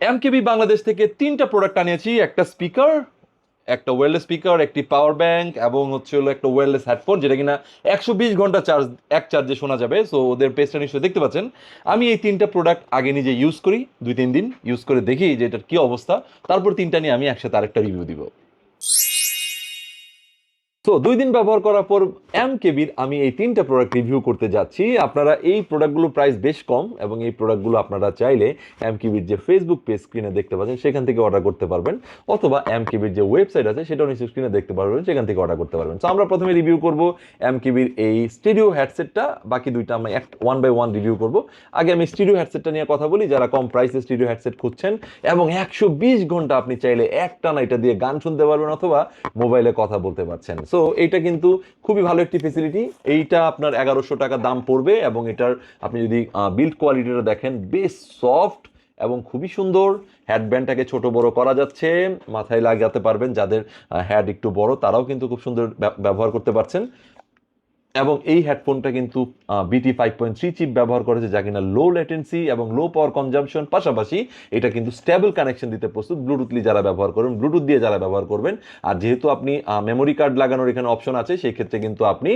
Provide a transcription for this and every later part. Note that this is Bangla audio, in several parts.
এমকেবি বাংলাদেশ থেকে তিনটা প্রোডাক্ট আনিয়েছি, একটা স্পিকার একটা ওয়েলেস স্পিকার একটি পাওয়ার ব্যাংক এবং হচ্ছে হলো একটা ওয়েলেস হেডফোন যেটা কিনা একশো বিশ ঘণ্টা চার্জ এক চার্জে শোনা যাবে। সো ওদের পেস্টটা নিশ্চয়ই দেখতে পাচ্ছেন। আমি এই তিনটা প্রোডাক্ট আগে নিজে ইউজ করি, দুই তিন দিন ইউজ করে দেখি যে এটার কী অবস্থা। তারপর তিনটা নিয়ে আমি একসাথে আরেকটা রিভিউ দিব। তো দুই দিন ব্যবহার করার পর এম কেবির আমি এই তিনটা প্রোডাক্ট রিভিউ করতে যাচ্ছি। আপনারা এই প্রোডাক্টগুলোর প্রাইস বেশ কম এবং এই প্রোডাক্টগুলো আপনারা চাইলে এম কেবির যে ফেসবুক পেজ স্ক্রিনে দেখতে পাচ্ছেন, সেখান থেকে অর্ডার করতে পারবেন। অথবা এম কেবির যে ওয়েবসাইট আছে, সেটাও নিশ্চয় স্ক্রিনে দেখতে পারবেন, সেখান থেকে অর্ডার করতে পারবেন। তো আমরা প্রথমে রিভিউ করব এম কেবির এই স্টুডিও হেডসেটটা বাকি দুইটা আমরা এক ওয়ান বাই ওয়ান রিভিউ করব। আগে আমি স্টুডিও হেডসেটটা নিয়ে কথা বলি, যারা কম প্রাইসে স্টুডিও হেডসেট খুঁজছেন, এবং একশো বিশ ঘণ্টা আপনি চাইলে একটানা এটা দিয়ে গান শুনতে পারবেন অথবা মোবাইলে কথা বলতে পারছেন। সো এইটা কিন্তু খুবই ভালো একটি ফেসিলিটি এইটা আপনার এগারোশো টাকা দাম পড়বে এবং এটার আপনি যদি বিল্ড কোয়ালিটিটা দেখেন, বেশ সফট এবং খুবই সুন্দর। হ্যাডব্যান্ডটাকে ছোট বড় করা যাচ্ছে, মাথায় লাগাতে পারবেন। যাদের হ্যাড একটু বড়, তারাও কিন্তু খুব সুন্দর ব্যব- ব্যবহার করতে পারছেন। এবং এই হেডফোনটা কিন্তু বিটি ফাইভ পয়েন্ট থ্রি চিপ ব্যবহার করেছে যা কিনা লো লেটেন্সি এবং লো পাওয়ার কনজামশন পাশাপাশি এটা কিন্তু স্টেবল কানেকশন দিতে প্রস্তুত ব্লুটুথলি যারা ব্যবহার করবেন ব্লুটুথ দিয়ে যারা ব্যবহার করবেন। আর যেহেতু আপনি মেমোরি কার্ড লাগানোর এখানে অপশন আছে, সেই ক্ষেত্রে কিন্তু আপনি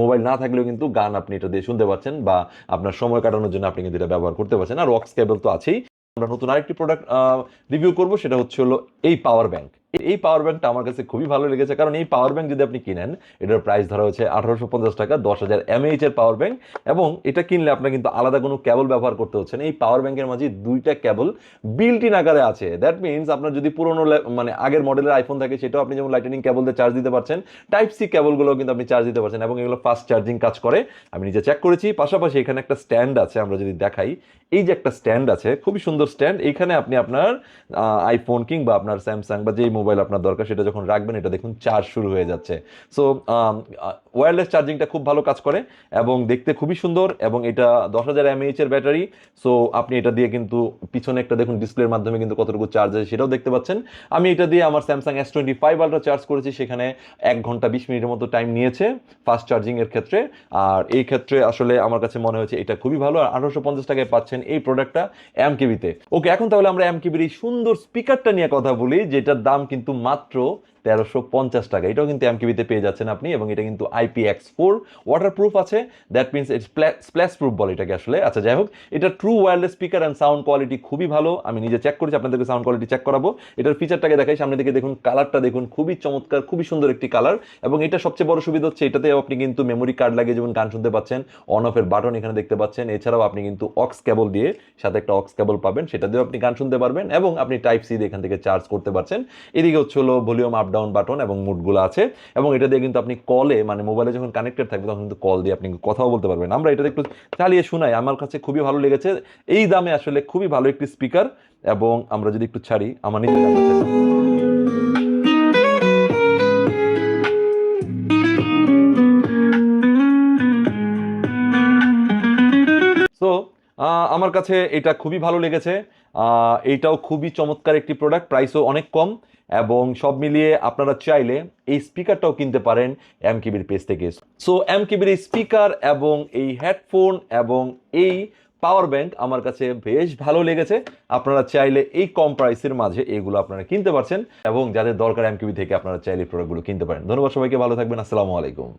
মোবাইল না থাকলেও কিন্তু গান আপনি এটা দিয়ে শুনতে পাচ্ছেন বা আপনার সময় কাটানোর জন্য আপনি কিন্তু এটা ব্যবহার করতে পারছেন। আর অক্স কেবল তো আছেই। আমরা নতুন আরেকটি প্রোডাক্ট রিভিউ করব, সেটা হচ্ছে হলো এই পাওয়ার ব্যাংক এই পাওয়ার ব্যাংকটা আমার কাছে খুবই ভালো লেগেছে। কারণ এই পাওয়ার ব্যাংক যদি আপনি কিনেন, এটার প্রাইস ধরা হচ্ছে আঠারোশো পঞ্চাশ টাকা, দশ হাজার এমএইচ এর পাওয়ার ব্যাংক এবং এটা কিনলে আপনার কিন্তু আলাদা কোনো কেবল ব্যবহার করতে হচ্ছে না। এই পাওয়ার ব্যাংকের মাঝে দুইটা কেবল বিল্ট ইন আকারে আছে। দ্যাট মিনস আপনার যদি পুরোনো মানে আগের মডেলের আইফোন থাকে, সেটাও আপনি যেমন লাইটেনিং কেবল দিয়ে চার্জ দিতে পারছেন টাইপ সি কেবলগুলো কিন্তু আপনি চার্জ দিতে পারছেন এবং এগুলো ফাস্ট চার্জিং কাজ করে। আমি নিজে চেক করেছি, পাশাপাশি এখানে একটা স্ট্যান্ড আছে, আমরা যদি দেখাই। এই যে একটা স্ট্যান্ড আছে, খুবই সুন্দর স্ট্যান্ড এইখানে আপনি আপনার আইফোন কিংবা আপনার স্যামসাং বা যেই মোবাইল আপনার দরকার, সেটা যখন রাখবেন, এটা দেখুন চার্জ শুরু হয়ে যাচ্ছে। সো ওয়্যারলেস চার্জিংটা খুব ভালো কাজ করে এবং দেখতে খুবই সুন্দর এবং এটা দশ হাজার এমএইচ এর ব্যাটারি। সো আপনি এটা দিয়ে কিন্তু পিছনে একটা দেখুন ডিসপ্লের মাধ্যমে কিন্তু কতটুকু চার্জ আছে সেটাও দেখতে পাচ্ছেন। আমি এটা দিয়ে আমার Samsung S twenty five ultra charge করেছি, সেখানে এক ঘণ্টা বিশ মিনিটের মতো টাইম নিয়েছে ফাস্ট চার্জিং এর ক্ষেত্রে। আর এই ক্ষেত্রে আসলে আমার কাছে মনে হয়েছে এটা খুবই ভালো। আর আঠারোশো পঞ্চাশ টাকায় পাচ্ছেন এই প্রোডাক্টটা এম কেবিতে ওকে এখন তাহলে আমরা এম কেবির এই সুন্দর স্পিকারটা নিয়ে কথা বলি, যেটার দাম কিন্তু মাত্র তেরোশো পঞ্চাশ টাকা। এটাও কিন্তু এমকেবিতে পেয়ে যাচ্ছেন আপনি এবং এটা কিন্তু IP X four waterproof আছে। That means it's splash proof বলে এটাকে আসলে। আচ্ছা যাই হোক, এটা true wireless speaker and sound quality খুবই ভালো। আমি নিজে চেক করেছি, আপনাদেরকে সাউন্ড কোয়ালিটি চেক করাবো। এটার ফিচারটাকে দেখাই, সামনে দিকে দেখুন কালারটা দেখুন, খুবই চমৎকার, খুবই সুন্দর একটি কালার এবং এটা সবচেয়ে বড় সুবিধা হচ্ছে এটাতে আপনি কিন্তু মেমোরি কার্ড লাগিয়ে যেমন গান শুনতে পাচ্ছেন অন অফের বাটন এখানে দেখতে পাচ্ছেন। এছাড়াও আপনি কিন্তু অক্স কেবল দিয়ে সাথে একটা অক্স কেবল পাবেন সেটা দিয়েও আপনি গান শুনতে পারবেন এবং আপনি টাইপ সি দিয়ে এখান থেকে চার্জ করতে পারছেন। এদিকে হচ্ছে হলো ভলিউম আপ ডাউন বাটন এবং মুডগুলো আছে এবং এটা দিয়ে কিন্তু আপনি কলে মানে মোবাইলে যখন কানেক্টেড থাকবে তখন কিন্তু কল দিয়ে আপনি কথাও বলতে পারবেন। আমরা এটা একটু চালিয়ে শোনাই। আমার কাছে খুবই ভালো লেগেছে। এই দামে আসলে খুবই ভালো একটি স্পিকার এবং আমরা যদি একটু ছাড়ি আমার নিজের আমার কাছে এটা খুবই ভালো লেগেছে। আহ, এইটাও খুবই চমৎকার একটি প্রোডাক্ট প্রাইসও অনেক কম। এবং সব মিলিয়ে আপনারা চাইলে এই স্পিকারটাও কিনতে পারেন এম কিবির পেজ থেকে। সো এম কিবির এই স্পিকার এবং এই হেডফোন এবং এই পাওয়ার ব্যাংক আমার কাছে বেশ ভালো লেগেছে। আপনারা চাইলে এই কম প্রাইসের মাঝে এগুলো আপনারা কিনতে পারছেন এবং যাদের দরকার এম কিবি থেকে আপনারা চাইলে প্রোডাক্টগুলো কিনতে পারেন। ধন্যবাদ সবাইকে, ভালো থাকবেন, আসসালামু আলাইকুম।